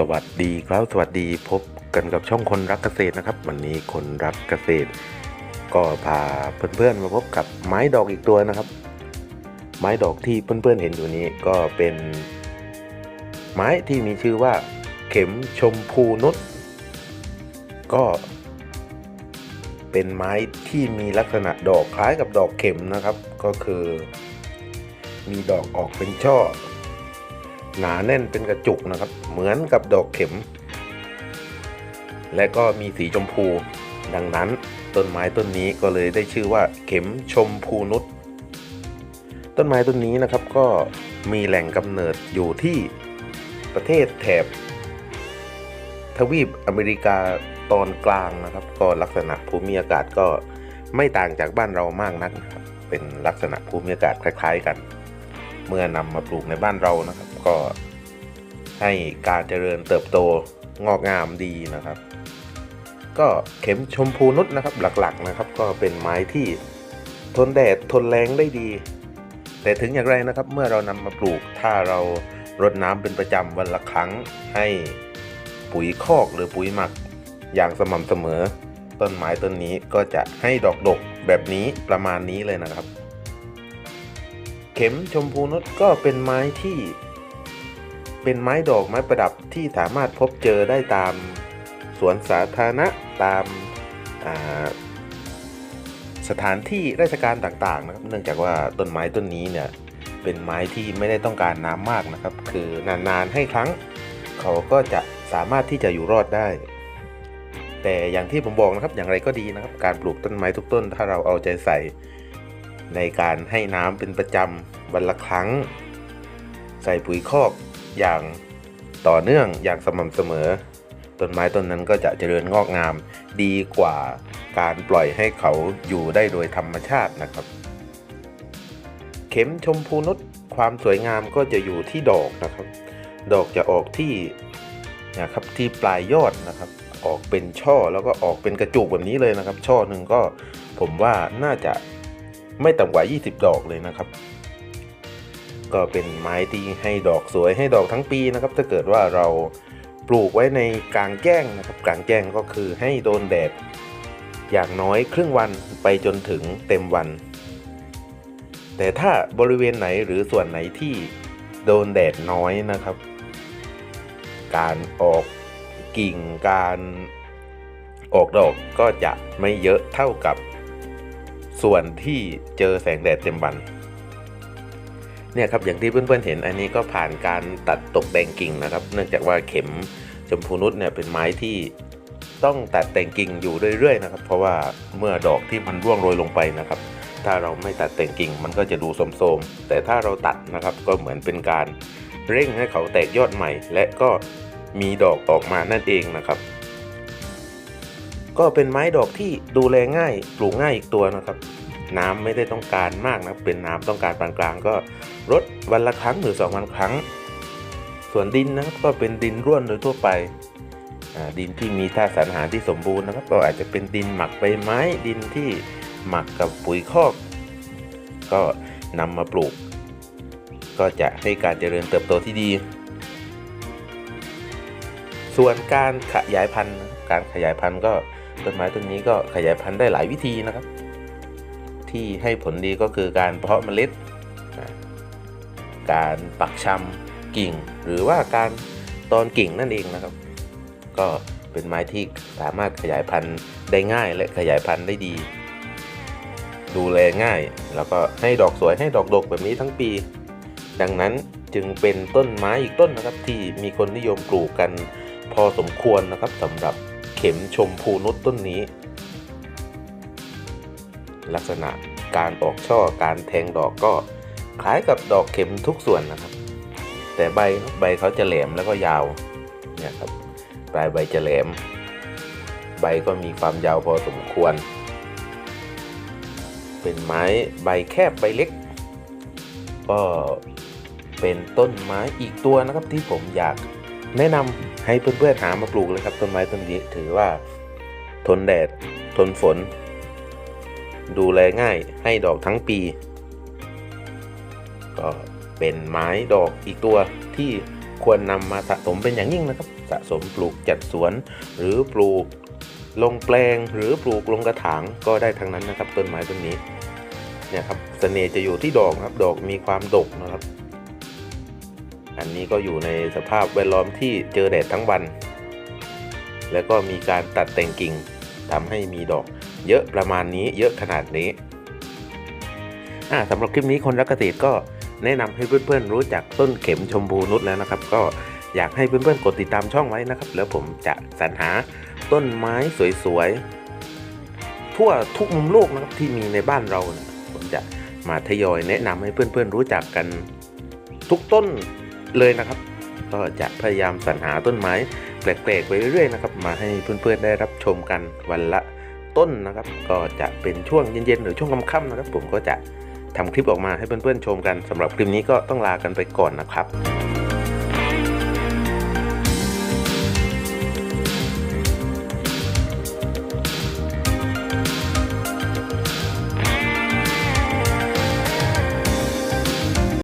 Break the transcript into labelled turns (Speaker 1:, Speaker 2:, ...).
Speaker 1: สวัสดีครับสวัสดีพบกันกับช่องคนรักเกษตรนะครับ วันนี้คนรักเกษตร ก็พาเพื่อนๆมาพบกับไม้ดอกอีกตัวนะครับ ไม้ดอกที่เพื่อนๆเห็นอยู่นี้ก็เป็น ไม้ที่มีชื่อว่า เข็มชมพูนุชก็ เป็นไม้ที่มีลักษณะดอกคล้ายกับดอกเข็มนะครับ ก็คือ มีดอกออกเป็นช่อ หนาแน่นเป็นกระจุกนะครับ เหมือนกับดอกเข็ม และก็มีสีชมพู ดังนั้นต้นไม้ต้นนี้ก็เลยได้ชื่อว่าเข็มชมพูนุชต้นไม้ต้นนี้นะครับก็มีแหล่งกำเนิดอยู่ที่ประเทศแถบ ทวีปอเมริกาตอนกลางนะครับ ก็ลักษณะภูมิอากาศก็ไม่ต่างจากบ้านเรามากนักนะครับเป็นลักษณะภูมิอากาศคล้าย ๆ กัน เมื่อนำมาปลูกในบ้านเรานะครับก็ให้การเจริญเติบโตงอกงามดีนะครับ ก็เข็มชมพูนุชนะครับหลักๆนะครับ ก็เป็นไม้ที่ทนแดดทนแรงได้ดี แต่ถึงอย่างไรนะครับเมื่อเรานำมาปลูกถ้าเรารดน้ำเป็นประจำวันละครั้งให้ปุ๋ยคอกหรือปุ๋ยหมักอย่างสม่ำเสมอ ต้นไม้ต้นนี้ก็จะให้ดอกดกแบบนี้ประมาณนี้เลยนะครับ เข็มชมพูนุชก็เป็นไม้ที่ เป็นไม้ดอกไม้ประดับที่สามารถพบเจอได้ตามสวนสาธารณะตามาสถานที่ราชการต่างๆนะครับ เนื่องจากว่าต้นไม้ต้นนี้เนี่ยเป็นไม้ที่ไม่ได้ต้องการน้ำมากนะครับ คือนานๆให้ครั้ง เขาก็จะสามารถที่จะอยู่รอดได้ แต่อย่างที่ผมบอกนะครับอย่างไรก็ดีนะครับ การปลูกต้นไม้ทุกต้น ถ้าเราเอาใจใส่ในการให้น้ำเป็นประจำวันละครั้ง ใส่ปุ๋ยคอก อย่างต่อเนื่องอย่างสม่ำเสมอ ต้นไม้ต้นนั้นก็จะเจริญงอกงามดีกว่าการปล่อยให้เขาอยู่ได้โดยธรรมชาตินะครับ เข็มชมพูนุชความสวยงามก็จะอยู่ที่ดอกนะครับ ดอกจะออกที่นะครับที่ปลายยอดนะครับ ออกเป็นช่อแล้วก็ออกเป็นกระจุกแบบนี้เลยนะครับ ช่อหนึ่งก็ผมว่าน่าจะไม่ต่ำกว่า 20 ดอกเลยนะครับ ก็เป็นไม้ที่ให้ดอกสวยให้ดอกทั้งปีนะครับ ถ้าเกิดว่าเราปลูกไว้ในกลางแจ้งนะครับกลางแจ้งก็คือให้โดนแดดอย่างน้อยครึ่งวันไปจนถึงเต็มวัน แต่ถ้าบริเวณไหนหรือส่วนไหนที่โดนแดดน้อยนะครับ การออกกิ่งการออกดอกก็จะไม่เยอะเท่ากับส่วนที่เจอแสงแดดเต็มวัน เนี่ยครับอย่างที่เพื่อนๆเห็นอันนี้ก็ผ่านการตัดตกแต่งกิ่งนะครับ เนื่องจากว่าเข็มชมพูนุชเนี่ยเป็นไม้ที่ต้องตัดแต่งกิ่งอยู่เรื่อยๆนะครับ เพราะว่าเมื่อดอกที่มันร่วงโรยลงไปนะครับ ถ้าเราไม่ตัดแต่งกิ่งมันก็จะดูโทรมๆแต่ถ้าเราตัดนะครับก็เหมือนเป็นการเร่งให้เขาแตกยอดใหม่ และก็มีดอกออกมานั่นเองนะครับ ก็เป็นไม้ดอกที่ดูแลง่ายปลูกง่ายอีกตัวนะครับ น้ำไม่ได้ต้องการมากนะเป็นน้ำต้องการปานกลางก็รดวันละครั้งหรือสองวันครั้ง ส่วนดินนะครับก็เป็นดินร่วนโดยทั่วไปดินที่มีธาตุสารอาหารที่สมบูรณ์นะครับ ก็อาจจะเป็นดินหมักใบไม้ดินที่หมักกับปุ๋ยคอก ก็นำมาปลูก ก็จะให้การเจริญเติบโตที่ดี ส่วนการขยายพันธุ์ การขยายพันธุ์ก็ต้นไม้ต้นนี้ก็ขยายพันธุ์ได้หลายวิธีนะครับ ที่ให้ผลดีก็คือการเพาะเมล็ด การปักชำกิ่ง หรือว่าการตอนกิ่งนั่นเองนะครับ ก็เป็นไม้ที่สามารถขยายพันธุ์ได้ง่ายและขยายพันธุ์ได้ดี ดูแลง่าย แล้วก็ให้ดอกสวยให้ดอกดกแบบนี้ทั้งปี ดังนั้นจึงเป็นต้นไม้อีกต้นนะครับที่มีคนนิยมปลูกกันพอสมควรนะครับสำหรับเข็มชมพูนุชต้นนี้ ลักษณะการออกช่อการแทงดอกก็คล้ายกับดอกเข็มทุกส่วนนะครับ แต่ใบใบเขาจะแหลมแล้วก็ยาวเนี่ยครับปลายใบจะแหลม ใบก็มีความยาวพอสมควร เป็นไม้ใบแคบใบเล็ก ก็เป็นต้นไม้อีกตัวนะครับที่ผมอยากแนะนำให้เพื่อนๆหามาปลูกเลยครับต้นไม้ต้นนี้ถือว่าทนแดดทนฝน ดูแลง่ายให้ดอกทั้งปี ก็เป็นไม้ดอกอีกตัวที่ควรนำมาสะสมเป็นอย่างยิ่งนะครับ สะสมปลูกจัดสวน หรือปลูกลงแปลงหรือปลูกลงกระถางก็ได้ทั้งนั้นนะครับ ต้นไม้ต้นนี้เนี่ยครับเสน่ห์จะอยู่ที่ดอกครับ ดอกมีความดกนะครับ อันนี้ก็อยู่ในสภาพแวดล้อมที่เจอแดดทั้งวัน แล้วก็มีการตัดแต่งกิ่งทำให้มีดอก เยอะประมาณนี้เยอะขนาดนี้สำหรับคลิปนี้คนรักเกษตรก็แนะนำให้เพื่อนๆรู้จักต้นเข็มชมพูนุชแล้วนะครับ ก็อยากให้เพื่อนๆกดติดตามช่องไว้นะครับ แล้วผมจะสรรหาต้นไม้สวยๆทั่วทุกมุมโลกนะครับที่มีในบ้านเรานะผมจะมาทยอยแนะนำให้เพื่อนๆรู้จักกันทุกต้นเลยนะครับ ก็จะพยายามสรรหาต้นไม้แปลกๆไปเรื่อยๆนะครับ มาให้เพื่อนๆได้รับชมกันวันละ ต้นนะครับ ก็จะเป็นช่วงเย็นๆหรือช่วงค่ำๆนะครับ ผมก็จะทำคลิปออกมาให้เพื่อนๆชมกันสำหรับคลิปนี้ก็ต้องลากันไปก่อนนะครับ